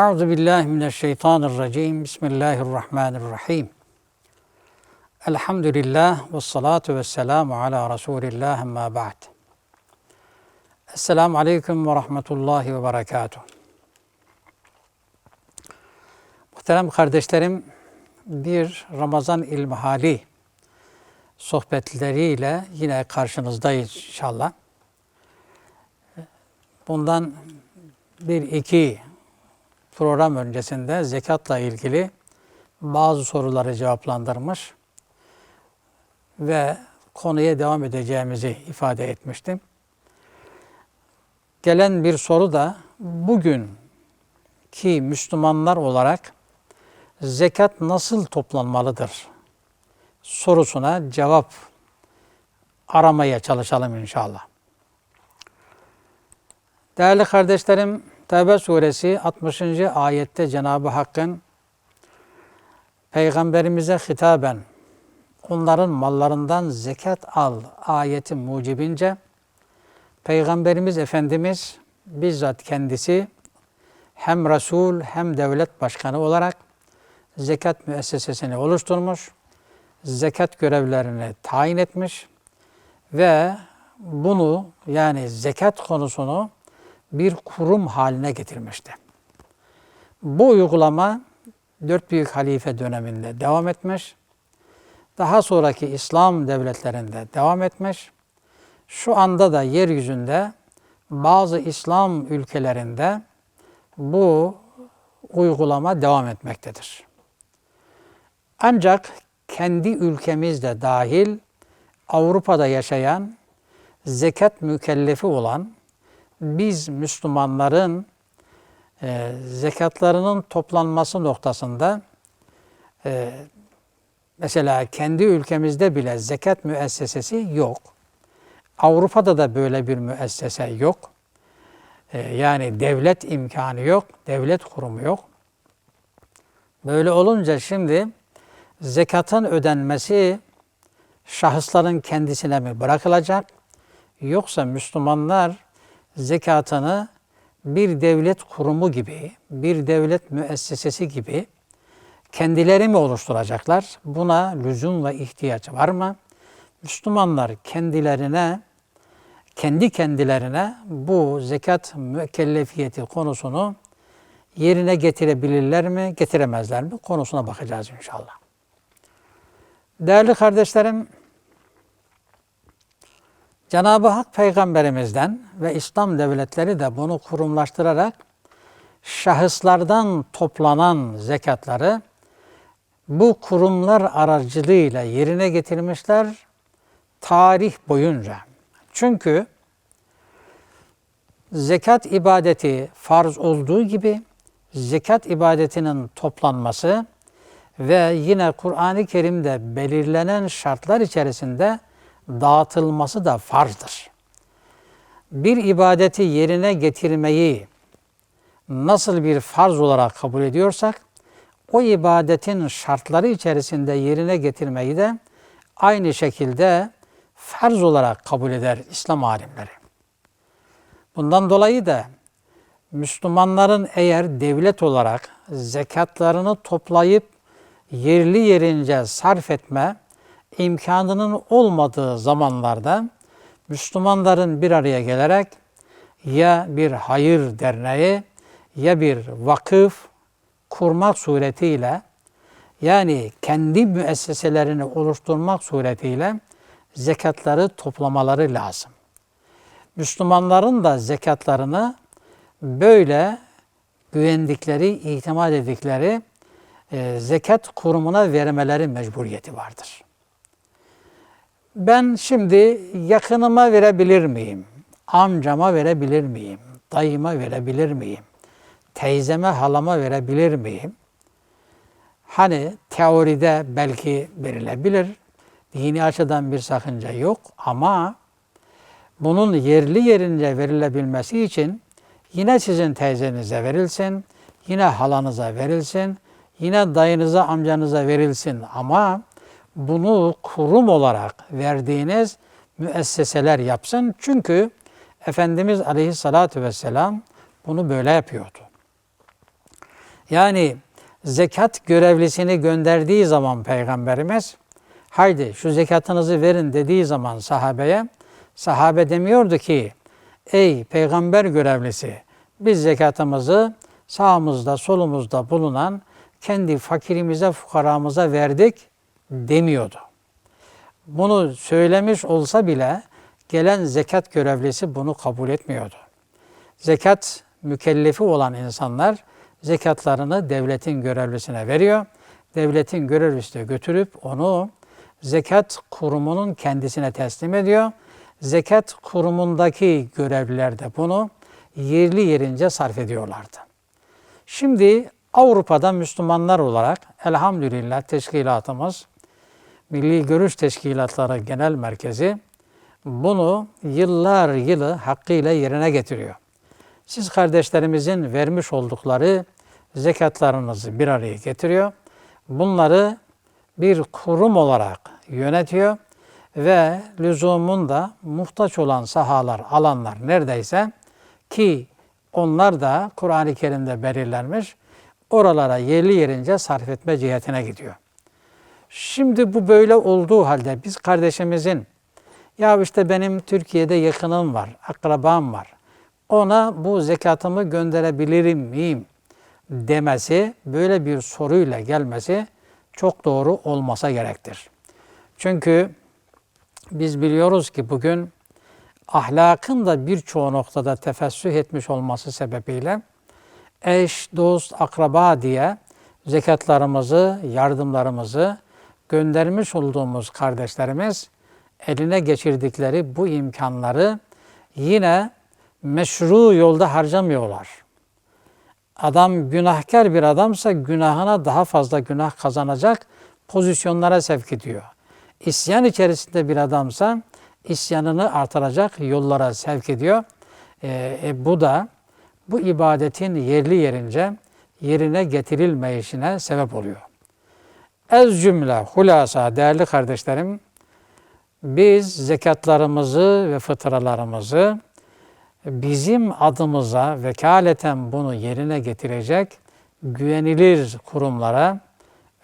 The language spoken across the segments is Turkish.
Euzu billahi mineşşeytanirracim. Bismillahirrahmanirrahim. Elhamdülillah ve salatu ve selamu ala Resulillah emma ba'd. Esselamu aleyküm ve rahmetullahi ve berekatuhu. Muhterem kardeşlerim, bir Ramazan ilmihali sohbetleriyle yine karşınızdayız inşallah. Bundan bir iki program öncesinde zekatla ilgili bazı soruları cevaplandırmış ve konuya devam edeceğimizi ifade etmiştim. Gelen bir soru da bugün ki Müslümanlar olarak zekat nasıl toplanmalıdır sorusuna cevap aramaya çalışalım inşallah. Değerli kardeşlerim, Tevbe suresi 60. ayette Cenab-ı Hakk'ın Peygamberimize hitaben onların mallarından zekat al ayeti mucibince Peygamberimiz Efendimiz bizzat kendisi hem Resul hem devlet başkanı olarak zekat müessesesini oluşturmuş, zekat görevlerini tayin etmiş ve bunu yani zekat konusunu bir kurum haline getirmişti. Bu uygulama dört büyük halife döneminde devam etmiş. Daha sonraki İslam devletlerinde devam etmiş. Şu anda da yeryüzünde bazı İslam ülkelerinde bu uygulama devam etmektedir. Ancak kendi ülkemizde dahil Avrupa'da yaşayan zekat mükellefi olan biz Müslümanların e, zekatlarının toplanması noktasında e, mesela kendi ülkemizde bile zekat müessesesi yok. Avrupa'da da böyle bir müessese yok. E, yani devlet imkanı yok, devlet kurumu yok. Böyle olunca şimdi zekatın ödenmesi şahısların kendisine mi bırakılacak? Yoksa Müslümanlar zekatını bir devlet kurumu gibi, bir devlet müessesesi gibi kendileri mi oluşturacaklar? Buna lüzum ve ihtiyaç var mı? Müslümanlar kendilerine, kendi kendilerine bu zekat mükellefiyeti konusunu yerine getirebilirler mi, getiremezler mi konusuna bakacağız inşallah. Değerli kardeşlerim, Cenab-ı Hak peygamberimizden ve İslam devletleri de bunu kurumlaştırarak şahıslardan toplanan zekatları bu kurumlar aracılığıyla yerine getirmişler tarih boyunca. Çünkü zekat ibadeti farz olduğu gibi zekat ibadetinin toplanması ve yine Kur'an-ı Kerim'de belirlenen şartlar içerisinde dağıtılması da farzdır. Bir ibadeti yerine getirmeyi nasıl bir farz olarak kabul ediyorsak, o ibadetin şartları içerisinde yerine getirmeyi de aynı şekilde farz olarak kabul eder İslam alimleri. Bundan dolayı da Müslümanların eğer devlet olarak zekatlarını toplayıp yerli yerince sarf etme imkanının olmadığı zamanlarda Müslümanların bir araya gelerek ya bir hayır derneği ya bir vakıf kurmak suretiyle yani kendi müesseselerini oluşturmak suretiyle zekatları toplamaları lazım. Müslümanların da zekatlarını böyle güvendikleri, itimat edikleri e, zekat kurumuna vermeleri mecburiyeti vardır. Ben şimdi yakınıma verebilir miyim? Amcama verebilir miyim? Dayıma verebilir miyim? Teyzeme, halama verebilir miyim? Hani teoride belki verilebilir. Dini açıdan bir sakınca yok ama bunun yerli yerince verilebilmesi için yine sizin teyzenize verilsin, yine halanıza verilsin, yine dayınıza, amcanıza verilsin ama bunu kurum olarak verdiğiniz müesseseler yapsın. Çünkü Efendimiz Aleyhisselatü Vesselam bunu böyle yapıyordu. Yani zekat görevlisini gönderdiği zaman Peygamberimiz haydi şu zekatınızı verin dediği zaman sahabeye sahabe demiyordu ki ey peygamber görevlisi biz zekatımızı sağımızda solumuzda bulunan kendi fakirimize fukaramıza verdik demiyordu. Bunu söylemiş olsa bile gelen zekat görevlisi bunu kabul etmiyordu. Zekat mükellefi olan insanlar zekatlarını devletin görevlisine veriyor. Devletin görevlisi de götürüp onu zekat kurumunun kendisine teslim ediyor. Zekat kurumundaki görevliler de bunu yerli yerince sarf ediyorlardı. Şimdi Avrupa'da Müslümanlar olarak elhamdülillah teşkilatımız Milli Görüş Teşkilatları Genel Merkezi bunu yıllar yılı hakkıyla yerine getiriyor. Siz kardeşlerimizin vermiş oldukları zekatlarınızı bir araya getiriyor. Bunları bir kurum olarak yönetiyor ve lüzumunda muhtaç olan sahalar, alanlar neredeyse ki onlar da Kur'an-ı Kerim'de belirlenmiş oralara yerli yerince sarf etme cihetine gidiyor. Şimdi bu böyle olduğu halde biz kardeşimizin ya işte benim Türkiye'de yakınım var, akrabam var. Ona bu zekatımı gönderebilirim miyim demesi, böyle bir soruyla gelmesi çok doğru olmasa gerektir. Çünkü biz biliyoruz ki bugün ahlakın da birçoğu noktada tefessüh etmiş olması sebebiyle eş, dost, akraba diye zekatlarımızı, yardımlarımızı göndermiş olduğumuz kardeşlerimiz eline geçirdikleri bu imkanları yine meşru yolda harcamıyorlar. Adam günahkar bir adamsa günahına daha fazla günah kazanacak pozisyonlara sevk ediyor. İsyan içerisinde bir adamsa isyanını artıracak yollara sevk ediyor. E, e, bu da bu ibadetin yerli yerince yerine getirilmeyişine sebep oluyor. Ez cümle hulasa değerli kardeşlerim biz zekatlarımızı ve fıtralarımızı bizim adımıza vekaleten bunu yerine getirecek güvenilir kurumlara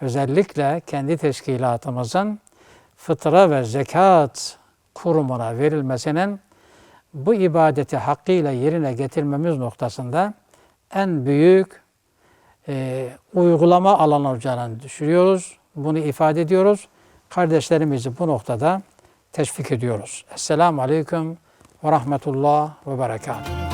özellikle kendi teşkilatımızın fıtra ve zekat kurumuna verilmesinin bu ibadeti hakkıyla yerine getirmemiz noktasında en büyük e, uygulama alanı olacağını düşünüyoruz. Bunu ifade ediyoruz. Kardeşlerimizi bu noktada teşvik ediyoruz. Esselamu Aleyküm ve Rahmetullah ve Berekatuhu.